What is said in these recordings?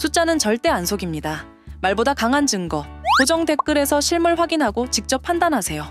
숫자는 절대 안 속입니다. 말보다 강한 증거. 고정 댓글에서 실물 확인하고 직접 판단하세요.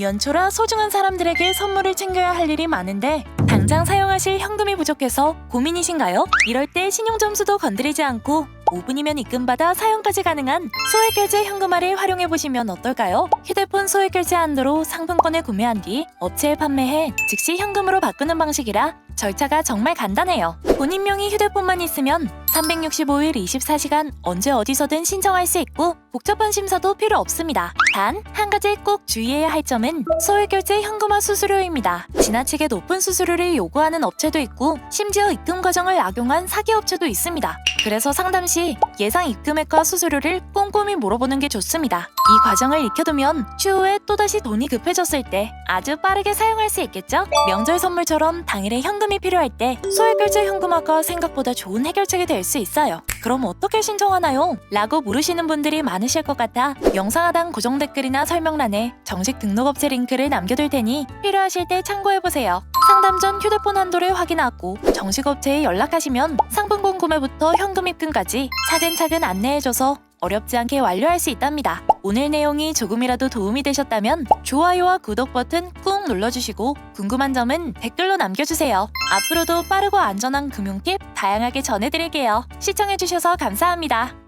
연초라 소중한 사람들에게 선물을 챙겨야 할 일이 많은데 당장 사용하실 현금이 부족해서 고민이신가요? 이럴 때 신용 점수도 건드리지 않고 5분이면 입금받아 사용까지 가능한 소액 결제 현금화를 활용해 보시면 어떨까요? 휴대폰 소액 결제 한도로 상품권을 구매한 뒤 업체에 판매해 즉시 현금으로 바꾸는 방식이라 절차가 정말 간단해요. 본인 명의 휴대폰만 있으면 365일 24시간 언제 어디서든 신청할 수 있고 복잡한 심사도 필요 없습니다. 단 한 가지 꼭 주의해야 할 점은 소액결제 현금화 수수료입니다. 지나치게 높은 수수료를 요구하는 업체도 있고 심지어 입금 과정을 악용한 사기 업체도 있습니다. 그래서 상담 시 예상 입금액과 수수료를 꼼꼼히 물어보는 게 좋습니다. 이 과정을 익혀두면 추후에 또다시 돈이 급해졌을 때 아주 빠르게 사용할 수 있겠죠? 명절 선물처럼 당일에 현금이 필요할 때 소액결제 현금화가 생각보다 좋은 해결책이 될 수 있어요. 그럼 어떻게 신청하나요? 라고 물으시는 분들이 많으실 것 같아 영상 하단 고정 댓글이나 설명란에 정식 등록업체 링크를 남겨둘 테니 필요하실 때 참고해보세요. 상담 전 휴대폰 한도를 확인하고 정식 업체에 연락하시면 상품권 구매부터 현금 입금까지 차근차근 안내해줘서 어렵지 않게 완료할 수 있답니다. 오늘 내용이 조금이라도 도움이 되셨다면 좋아요와 구독 버튼 꾹 눌러주시고 궁금한 점은 댓글로 남겨주세요. 앞으로도 빠르고 안전한 금융 팁 다양하게 전해드릴게요. 시청해주셔서 감사합니다.